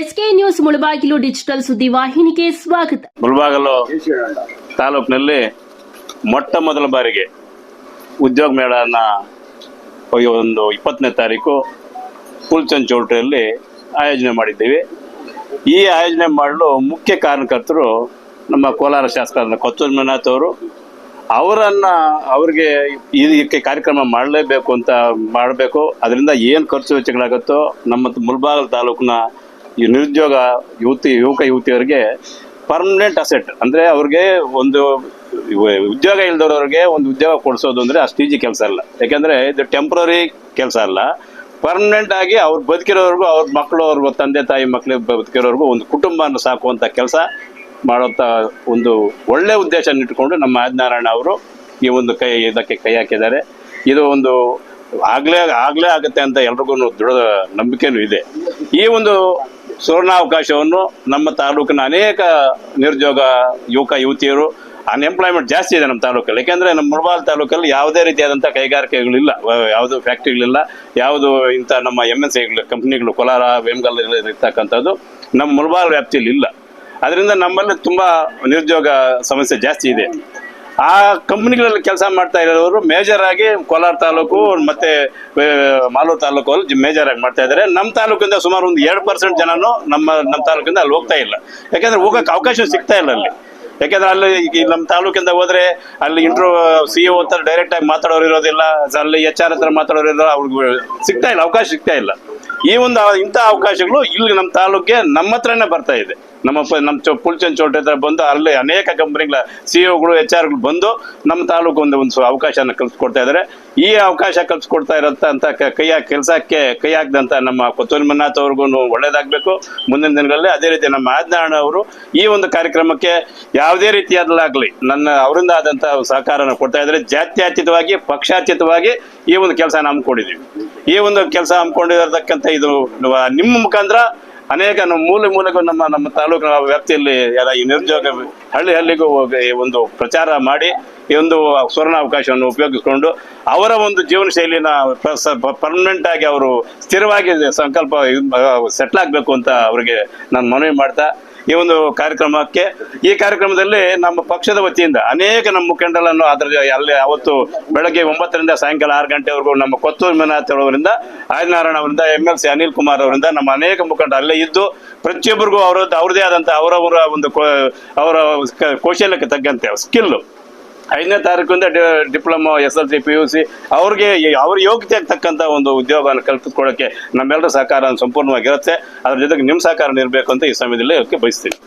SK news Mulbagal digital ಸುದ್ದಿ ವಾಹಿನಿಗೆ ಸ್ವಾಗತ. ಮುಳಬಾಗಿಲು ತಾಲೂಕಿನಲ್ಲಿ ಮೊಟ್ಟ ಮೊದಲ ಬಾರಿಗೆ ಉದ್ಯೋಗ ಮೇಳನ ಒಂದು ಇಪ್ಪತ್ತನೇ ತಾರೀಕು ಕುಲ್ಚಂದ್ ಚೌಟ್ರಿಯಲ್ಲಿ ಆಯೋಜನೆ ಮಾಡಿದ್ದೀವಿ. ಈ ಆಯೋಜನೆ ಮಾಡಲು ಮುಖ್ಯ ಕಾರಣಕರ್ತರು ನಮ್ಮ ಕೋಲಾರ ಶಾಸಕರಾದ ಕೊತ್ತೂರು ಮಂಜುನಾಥ್ ಅವರು, ಅವರನ್ನು ಅವ್ರಿಗೆ ಇದಕ್ಕೆ ಕಾರ್ಯಕ್ರಮ ಮಾಡಲೇಬೇಕು ಅಂತ ಮಾಡಬೇಕು. ಅದರಿಂದ ಏನು ಖರ್ಚು ವೆಚ್ಚಗಳಾಗುತ್ತೋ ನಮ್ಮ ಮುಲ್ಬಾಗಲ್ ತಾಲೂಕಿನ ಈ ನಿರುದ್ಯೋಗ ಯುವತಿ, ಯುವಕ ಯುವತಿಯರಿಗೆ ಪರ್ಮನೆಂಟ್ ಅಸೆಟ್ ಅಂದ್ರೆ ಅವ್ರಿಗೆ ಒಂದು ಉದ್ಯೋಗ ಇಲ್ದವ್ರವ್ರಿಗೆ ಒಂದು ಉದ್ಯೋಗ ಕೊಡಿಸೋದು ಅಂದ್ರೆ ಅಷ್ಟು ಈಜಿ ಕೆಲಸ ಅಲ್ಲ. ಯಾಕಂದ್ರೆ ಇದು ಟೆಂಪ್ರರಿ ಕೆಲಸ ಅಲ್ಲ. ಪರ್ಮನೆಂಟ್ ಆಗಿ ಅವ್ರು ಬದುಕಿರೋರ್ಗು, ಅವ್ರ ಮಕ್ಕಳು ಅವ್ರ ತಂದೆ, ತಾಯಿ ಮಕ್ಕಳಿಗೆ ಬದುಕಿರೋರ್ಗು ಒಂದು ಕುಟುಂಬನ ಸಾಕುವಂತ ಕೆಲಸ ಮಾಡುವಂತ ಒಂದು ಒಳ್ಳೆ ಉದ್ದೇಶ ಇಟ್ಕೊಂಡು ನಮ್ಮ ಆದಿನಾರಾಯಣ ಅವರು ಈ ಒಂದು ಕೈ, ಇದಕ್ಕೆ ಕೈ ಹಾಕಿದ್ದಾರೆ. ಇದು ಒಂದು ಆಗ್ಲೇ ಆಗ್ಲೇ ಆಗುತ್ತೆ ಅಂತ ಎಲ್ರಿಗೂ ದೃಢ ನಂಬಿಕೆನೂ ಇದೆ. ಈ ಒಂದು ಸುವರ್ಣಾವಕಾಶವನ್ನು ನಮ್ಮ ತಾಲೂಕಿನ ಅನೇಕ ನಿರುದ್ಯೋಗ ಯುವಕ, ಯುವತಿಯರು ಅನ್ಎಂಪ್ಲಾಯ್ಮೆಂಟ್ ಜಾಸ್ತಿ ಇದೆ ನಮ್ಮ ತಾಲೂಕಲ್ಲಿ. ಯಾಕೆಂದ್ರೆ ನಮ್ಮ ಮುಳಬಾಲ್ ತಾಲೂಕಲ್ಲಿ ಯಾವುದೇ ರೀತಿಯಾದಂಥ ಕೈಗಾರಿಕೆಗಳಿಲ್ಲ, ಯಾವುದು ಫ್ಯಾಕ್ಟ್ರಿಗಳಿಲ್ಲ ಯಾವುದು ಇಂಥ ನಮ್ಮ ಎಂ ಎನ್ ಸಿಗಳು ಕಂಪ್ನಿಗಳು ಕೋಲಾರ ವೇಮಗಲ್ ಇರ್ತಕ್ಕಂಥದ್ದು ನಮ್ಮ ಮುಳಬಾಲ್ ವ್ಯಾಪ್ತಿಯಲ್ಲಿ ಇಲ್ಲ. ಅದರಿಂದ ನಮ್ಮಲ್ಲಿ ತುಂಬ ನಿರುದ್ಯೋಗ ಸಮಸ್ಯೆ ಜಾಸ್ತಿ ಇದೆ. ಆ ಕಂಪ್ನಿಗಳಲ್ಲಿ ಕೆಲಸ ಮಾಡ್ತಾ ಇರೋರು ಮೇಜರ್ ಆಗಿ ಕೋಲಾರ ತಾಲೂಕು, ಮತ್ತೆ ಮಾಲೂರು ತಾಲೂಕು ಅಲ್ಲಿ ಮೇಜರ್ ಆಗಿ ಮಾಡ್ತಾ ಇದ್ದಾರೆ. ನಮ್ಮ ತಾಲೂಕಿಂದ ಸುಮಾರು ಒಂದು ಎರಡು ಪರ್ಸೆಂಟ್ ಜನನು ನಮ್ಮ ನಮ್ಮ ತಾಲೂಕಿಂದ ಅಲ್ಲಿ ಹೋಗ್ತಾ ಇಲ್ಲ. ಯಾಕಂದ್ರೆ ಹೋಗಕ್ಕೆ ಅವಕಾಶ ಸಿಗ್ತಾ ಇಲ್ಲ ಅಲ್ಲಿ. ಯಾಕೆಂದ್ರೆ ಅಲ್ಲಿ ಈಗ ನಮ್ಮ ತಾಲೂಕಿಂದ ಹೋದ್ರೆ ಅಲ್ಲಿ ಇಂಟ್ರೋ ಸಿ ಒ ಹತ್ರ ಡೈರೆಕ್ಟ್ ಆಗಿ ಮಾತಾಡೋರು ಇರೋದಿಲ್ಲ. ಅಲ್ಲಿ ಎಚ್ ಆರ್ ಹತ್ರ ಮಾತಾಡೋರು ಇರೋ ಅವ್ರಿಗೆ ಸಿಗ್ತಾ ಇಲ್ಲ, ಅವಕಾಶ ಸಿಗ್ತಾ ಇಲ್ಲ. ಈ ಒಂದು, ಇಂಥ ಅವಕಾಶಗಳು ಇಲ್ಲಿ ನಮ್ಮ ತಾಲೂಕಿಗೆ ನಮ್ಮ ಹತ್ರನೇ ಬರ್ತಾ ಇದೆ. ನಮ್ಮ ನಮ್ಮ ಚೌ ಪುಲ್ಚಂದ್ ಚೌಟ್ರಿ ಹತ್ರ ಬಂದು ಅಲ್ಲಿ ಅನೇಕ ಕಂಪ್ನಿಗಳ ಸಿ ಒಗಳು ಎಚ್ ಆರ್ಗಳು ಬಂದು ನಮ್ಮ ತಾಲೂಕು ಒಂದು ಒಂದು ಅವಕಾಶನ ಕಲ್ಸ್ಕೊಡ್ತಾ ಇದ್ದಾರೆ ಈ ಅವಕಾಶ ಕಲ್ಸ್ಕೊಡ್ತಾ ಅಂತ ಕೈಯ ಕೆಲಸಕ್ಕೆ ಕೈ ಹಾಕಿದಂತ ನಮ್ಮ ಕೊತ್ತೂರಿ ಮನ್ನಾಥ್ ಅವ್ರಿಗೂ ಒಳ್ಳೇದಾಗಬೇಕು. ಮುಂದಿನ ದಿನಗಳಲ್ಲಿ ಅದೇ ರೀತಿ ನಮ್ಮ ಆದ್ನಾರಾಯಣ ಅವರು ಈ ಒಂದು ಕಾರ್ಯಕ್ರಮಕ್ಕೆ ಯಾವುದೇ ರೀತಿಯಾದಲಾಗಲಿ ನನ್ನ ಅವರಿಂದ ಆದಂಥ ಸಹಕಾರನ ಕೊಡ್ತಾ ಇದ್ದಾರೆ ಜಾತ್ಯತೀತವಾಗಿ, ಪಕ್ಷಾತೀತವಾಗಿ ಈ ಒಂದು ಕೆಲಸ ಹಮ್ಮಿಕೊಂಡಿದ್ದೀವಿ ಈ ಒಂದು ಕೆಲಸ ಹಮ್ಮಿಕೊಂಡಿರತಕ್ಕಂಥ ಇದು ನಿಮ್ಮ ಮುಖಾಂತರ ಅನೇಕ ಮೂಲೆ ಮೂಲೆಗೂ ನಮ್ಮ ನಮ್ಮ ತಾಲೂಕಿನ ವ್ಯಾಪ್ತಿಯಲ್ಲಿ ಎಲ್ಲ ಈ ನಿರುದ್ಯೋಗ ಹಳ್ಳಿ ಹಳ್ಳಿಗೂ ಒಂದು ಪ್ರಚಾರ ಮಾಡಿ ಈ ಒಂದು ಸುವರ್ಣ ಅವಕಾಶವನ್ನು ಉಪಯೋಗಿಸಿಕೊಂಡು ಅವರ ಒಂದು ಜೀವನ ಶೈಲಿನ ಪರ್ಮನೆಂಟ್ ಆಗಿ ಅವರು ಸ್ಥಿರವಾಗಿ ಸಂಕಲ್ಪ ಸೆಟ್ಲ್ ಆಗಬೇಕು ಅಂತ ಅವರಿಗೆ ನಾನು ಮನವಿ ಮಾಡ್ತಾ ಈ ಒಂದು ಕಾರ್ಯಕ್ರಮಕ್ಕೆ, ಈ ಕಾರ್ಯಕ್ರಮದಲ್ಲಿ ನಮ್ಮ ಪಕ್ಷದ ವತಿಯಿಂದ ಅನೇಕ ನಮ್ಮ ಮುಖಂಡರನ್ನು ಅದರ ಅಲ್ಲಿ ಅವತ್ತು ಬೆಳಗ್ಗೆ ಒಂಬತ್ತರಿಂದ ಸಾಯಂಕಾಲ ಆರು ಗಂಟೆವರೆಗೂ ನಮ್ಮ ಕೊತ್ತೂರು ಮೀನಾಥ್ ಅವರಿಂದ, ಆದಿನಾರಾಯಣ ಅವರಿಂದ M L C Anil Kumar ಅವರಿಂದ ನಮ್ಮ ಅನೇಕ ಮುಖಂಡರು ಅಲ್ಲೇ ಇದ್ದು, ಪ್ರತಿಯೊಬ್ಬರಿಗೂ ಅವರದ್ದು ಅವ್ರದೇ ಆದಂಥ ಅವರವರ ಒಂದು ಅವರ ಕೌಶಲ್ಯಕ್ಕೆ ತಗ್ಗಂತೆ ಸ್ಕಿಲ್ ಐದನೇ ತಾರೀಕಿಂದ diploma, S L C, P U C, ಅವ್ರಿಗೆ ಅವ್ರ ಯೋಗ್ಯತೆ ತಕ್ಕಂಥ ಒಂದು ಉದ್ಯೋಗವನ್ನು ಕಲ್ಪಿಸ್ಕೊಡೋಕ್ಕೆ ನಮ್ಮೆಲ್ಲರ ಸಹಕಾರ ಸಂಪೂರ್ಣವಾಗಿರುತ್ತೆ. ಅದ್ರ ಜೊತೆಗೆ ನಿಮ್ಮ ಸಹಕಾರ ಇರಬೇಕು ಅಂತ ಈ ಸಮಯದಲ್ಲಿ ಅದಕ್ಕೆ ಬಯಸ್ತೀನಿ.